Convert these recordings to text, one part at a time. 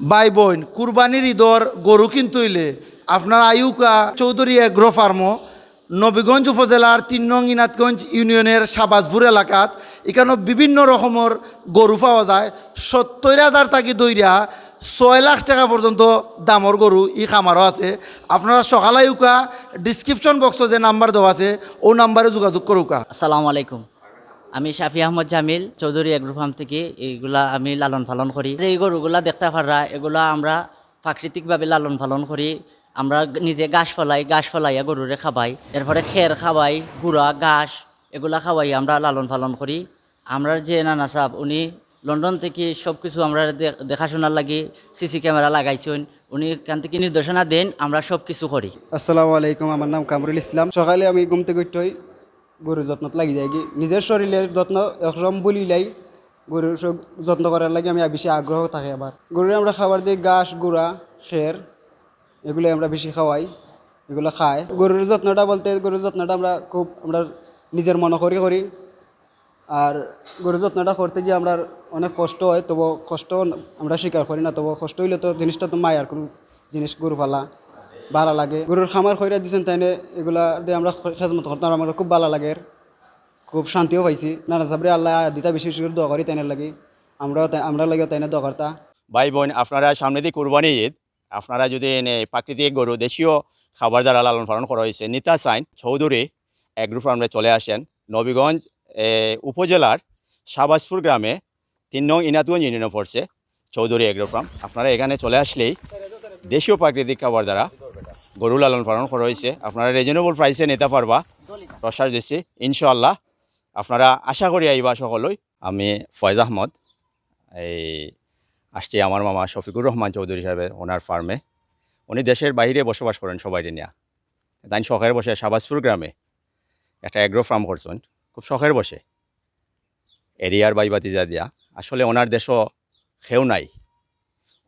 ভাই বোন, কুরবানির ঈদর গরু কিন্তু ইলে আপনার আয়ুকা চৌধুরী এগ্রো ফার্মো, নবীগঞ্জ উপজেলার তিন নং ইউনিয়নের সাবাজপুর এলাকাত এখানে বিভিন্ন রকমের গরু পাওয়া যায়। সত্তর হাজার টাকি দইরা ছয় লাখ টাকা পর্যন্ত দামর গরু ই খামারও আছে। আপনারা সকালে উকা ডিসক্রিপশন বক্সে যে নাম্বার দেওয়া আছে, ও নাম্বারে যোগাযোগ করুকা আসসালামু আলাইকুম। আমি শাফি আহমদ জামিল চৌধুরী এগ্রো ফার্ম থেকে এইগুলা আমি লালন পালন করি। যে এই গরুগুলা দেখতে পারা এগুলা আমরা প্রাকৃতিকভাবে লালন পালন করি। আমরা নিজে গাছ ফলাই, গাছ ফলাইয়া গরুরে খাবাই। এরপরে খের খাওয়াই, গুড়া, ঘাস, এগুলা খাওয়াই আমরা লালন পালন করি। আমরা যে নানা সাহেব উনি লন্ডন থেকে সব কিছু আমরা দেখাশোনার লাগি, সিসি ক্যামেরা লাগাইছেন। উনি এখান থেকে নির্দেশনা দেন, আমরা সব কিছু করি। আসসালামু আলাইকুম, আমার নাম কামরুল ইসলাম। সকালে আমি ঘুম থেকে উঠতে হই গরুর যত্নত লাগি যায়। কি নিজের শরীরের যত্ন একরম বলিলাই গরুর যত্ন করার লাগে আমি বেশি আগ্রহ থাকে আবার গরুর আমরা খাবার দিই ঘাস, গুঁড়া, খের এগুলো আমরা বেশি খাওয়াই, এগুলো খায়। গরুর যত্নটা বলতে, গরুর যত্নটা আমরা খুব, আমরা নিজের মনে করি করি। আর গরুর যত্নটা করতে গিয়ে আমরা অনেক কষ্ট হয় তবু কষ্ট আমরা স্বীকার করি না তবু কষ্ট হইলে তো জিনিসটা তো মায়ার কোনো জিনিস গরু পালা ভালো লাগে। গরুর খামার খৈরা দিয়েছেন তাইনে এগুলা দিয়ে আমরা খেজমত করতাম আমার খুব ভালো লাগে। খুব শান্তিও পাইছি। নানা সাবরে আল্লাহ দিতা বেশি বেশি করে দোয়া করি তাইনের লাগি। আমরাও আমরা লাগে তাইনে দোয়া করতা। ভাই বোন আপনারা সামনে দিয়ে কুরবানি ঈদ। আপনারা যদি এনে প্রাকৃতিক গরু, দেশীয় খাবার দ্বারা লালন পালন করা হয়েছে নিতা সাইন, চৌধুরী এগ্রো ফার্মে চলে আসেন। নবীগঞ্জ উপজেলার শাহবাজপুর গ্রামে তিন নং ইনাতুগঞ্জ ইউনিয়নে পড়ছে চৌধুরী এগ্রো ফার্ম। আপনারা এখানে চলে আসলেই দেশীয় প্রাকৃতিক খাবার দ্বারা গরু লালন পালন করা হয়েছে। আপনারা রিজনেবল প্রাইসে নিতে পারবা। প্রসার দিচ্ছি। ইনশাল্লাহ আপনারা আশা করি আইবা সকলই। আমি ফয়জ আহমদ। এই আসছি আমার মামা শফিকুর রহমান চৌধুরী সাহেবের ওনার ফার্মে। উনি দেশের বাইরে বসবাস করেন সবাই নিয়ে। তাই শখের বসে শাবাজপুর গ্রামে একটা অ্যাগ্রো ফার্ম করছেন। খুব শখের বসে। এরিয়ার বাইবাতি যা দিয়া। আসলে ওনার দেশও খেউ নাই।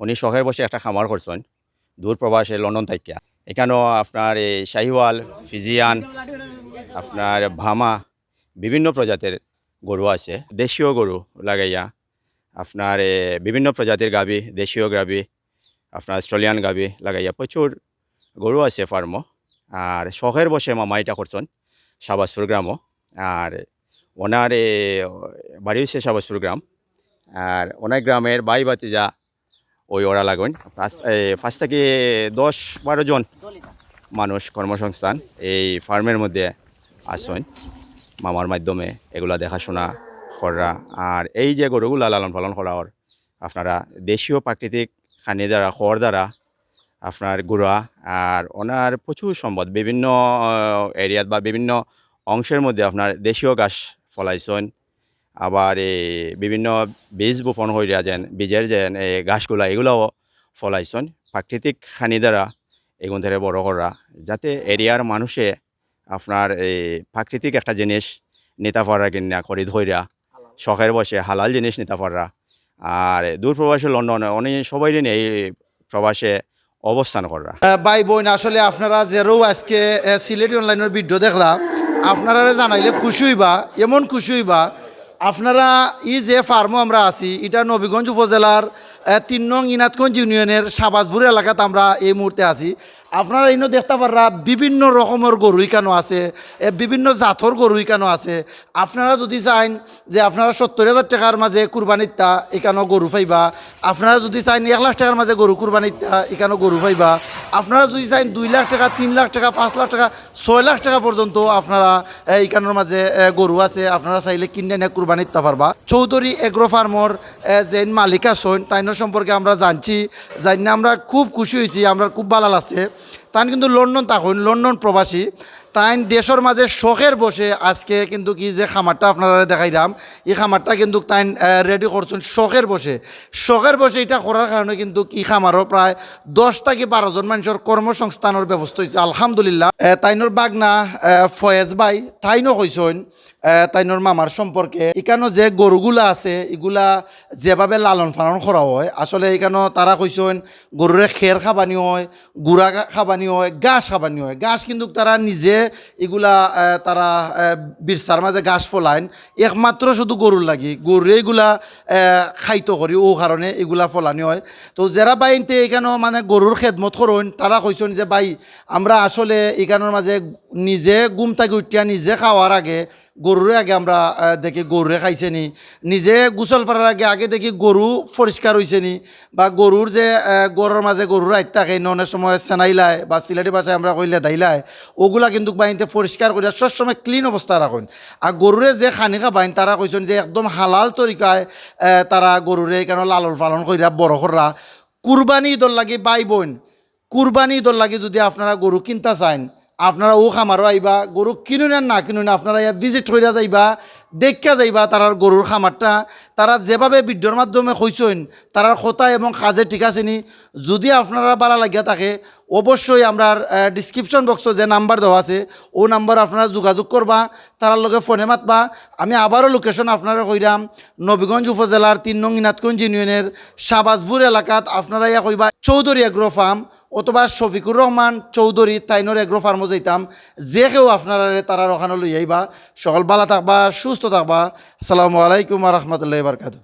উনি শখের বসে একটা খামার করছেন, দূর প্রবাসে লন্ডন থাকিয়া এখানেও আপনার এই শাহিওয়াল, ফিজিয়ান, আপনার ভামা, বিভিন্ন প্রজাতির গরু আছে। দেশীয় গরু লাগাইয়া আপনার বিভিন্ন প্রজাতির গাবি, দেশীয় গাবি, আপনার অস্ট্রেলিয়ান গাবি লাগাইয়া প্রচুর গরু আছে ফার্মও আর শখের বসে মামা এটা করছেন শাবাজপুর গ্রামও। আর ওনার বাড়ি হচ্ছে শাবাজপুর গ্রাম। আর অনেক গ্রামের বাই বাতিজা ওই ওরা লাগুন। ফার্স্ট থেকে দশ বারো জন মানুষ কর্মসংস্থান এই ফার্মের মধ্যে আসেন। মামার মাধ্যমে এগুলা দেখাশোনা করা। আর এই যে গরুগুলা লালন পালন করা ওর, আপনারা দেশীয় প্রাকৃতিক খানি দ্বারা, খড় দ্বারা আপনার গুড়া আর ওনার প্রচুর সম্পদ। বিভিন্ন এরিয়াত বা বিভিন্ন অংশের মধ্যে আপনার দেশীয় গাছ ফলাইছেন। আবার এই বিভিন্ন বীজ বপন হইয়া যেন বীজের যেন এই গাছগুলা এগুলাও ফলাইছেন প্রাকৃতিক খানি দ্বারা এগুন থেকে বড় করা যাতে এরিয়ার মানুষে আপনার এই প্রাকৃতিক একটা জিনিস নিতে পারা কিনা খরিদ হইরা শখের বসে হালাল জিনিস নিতে পারা আর দূর প্রবাসে লন্ডন উনি সবাই এই প্রবাসে অবস্থান করা। ভাই বোন আসলে আপনারা যেরও আজকে সিলেটি অনলাইনের ভিডিও দেখলাম আপনারা জানাইলে খুশি হইবা এমন খুশি হইবা আপনারা ই যে ফার্মও আমরা আছি, এটা নবীগঞ্জ উপজেলার তিন নং ইনাতগঞ্জ ইউনিয়নের সাবাজপুর এলাকাতে আমরা এই মুহূর্তে আছি। আপনারা ইনো দেখতে পাররা বিভিন্ন রকমের গরু ইকানো আছে এ, বিভিন্ন জাতর গরু ইকানো আছে। আপনারা যদি চান যে আপনারা সত্তর হাজার টাকার মাঝে কুরবানিতা এখানেও গরু পাইবা। আপনারা যদি চান এক লাখ টাকার মাঝে গরু কুরবানিতা এখানেও গরু পাইবা। আপনারা যদি চান দুই লাখ টাকা তিন লাখ টাকা পাঁচ লাখ টাকা ছয় লাখ টাকা পর্যন্ত আপনারা এইখানের মাঝে গরু আছে আপনারা চাইলে কিনে নিয়ে কুরবানি দিতে পারবা। চৌধুরী এগ্রো ফার্মর যে মালিকা সৈন তাইনের সম্পর্কে আমরা জানছি। জানি আমরা খুব খুশি হয়েছি আমরা খুব ভালো লাগছে তান কিন্তু লন্ডন তখন লন্ডন প্রবাসী। তাই দেশের মাঝে শখের বসে আজকে কিন্তু কি যে খামারটা আপনারা দেখাইলাম, এই খামারটা কিন্তু তাই রেডি করছেন শখের বসে। শখের বসে এটা করার কারণে কিন্তু এই খামারও প্রায় দশ থেকে বারোজন মানুষের কর্মসংস্থানের ব্যবস্থা হয়েছে, আলহামদুলিল্লাহ। তাইনোর বাগনা ফয়েজ ভাই তাইনও কইসন তাইনোর মামার সম্পর্কে। এখানে যে গরুগুলা আছে, এগুলা যেভাবে লালন পালন করা হয়, আসলে এখানে তারা কইসন গরুরে খের খাবানি হয়, গুড়া খাবানি হয়, ঘাস খাবানি হয়। ঘাস কিন্তু তারা নিজে এগুলা তারা বিরসার মাঝে গাছ ফলাইন। একমাত্র শুধু গরুর লাগি। গরুরে এগুলা খাইত করি। ও কারণে এগুলা ফলানি হয়। তো যারা বাইনতে এখানেও মানে গরুর খেদমত করুন, তারা কইসন যে, ভাই, আমরা আসলে এখানের মাঝে নিজে গুম থাকি, উঠিয়া নিজে খাওয়ার আগে গরুরে আগে আমরা দেখি গরুরে খাইছে নি নিজে গোসল ফেরার আগে আগে দেখি গরু পরিষ্কার হয়েছে নি বা গরুর যে গরুর মাঝে গরুর আইত থাকে অনেক সময় সেনাইলায় বা সিলেটি ভাষায় আমরা কইলে দাইলায় ওগুলা কিন্তু বাহিনীতে পরিষ্কার করিয়া সবসময় ক্লিন অবস্থা রাখুন আর গরুরে যে খানি খাবাইন তারা কইছেন যে একদম হালাল তরিকায় তারা গরুরে কেন লালন পালন করিয়া বড় করা কুরবানি ঈদর লাগি বাই বোন কুরবানি ঈদর লাগি যদি আপনারা গরু কিনতে চান আপনারা ও খামারও আইবা, গরু কিনুন আর না কিনুন, আপনারা ইয়া ভিজিট করিয়া যাইবা দেখা যাইবা তারার গরুর খামারটা। তারা যেভাবে ভিডিওর মাধ্যমে কইসইন তারার কথা এবং কাজে ঠিক আছে নি। যদি আপনারা ভালো লাগিয়া থাকে, অবশ্যই আমরা ডিসক্রিপশন বক্সে যে নাম্বার দেওয়া আছে, ও নাম্বার আপনারা যোগাযোগ করবা তারার লগে ফোনে মাতবা। আমি আবারও লোকেশন আপনারা কইরাম, নবীগঞ্জ উপজেলার তিন নং ইনাতগঞ্জ ইউনিয়নের শাহবাজপুর এলাকাত। আপনারা ইয়া কইবা, চৌধুরী এগ্রো ফার্ম অথবা শফিকুর রহমান, চৌধুরী, তাইনোর এগ্রো ফার্মও যাইতাম। যে কেউ আপনারা তারা ওখানে লই আইবা সকল ভালো থাকবা, সুস্থ থাকবা। আসসালামু আলাইকুম রহমতুল্লাহ বারকাত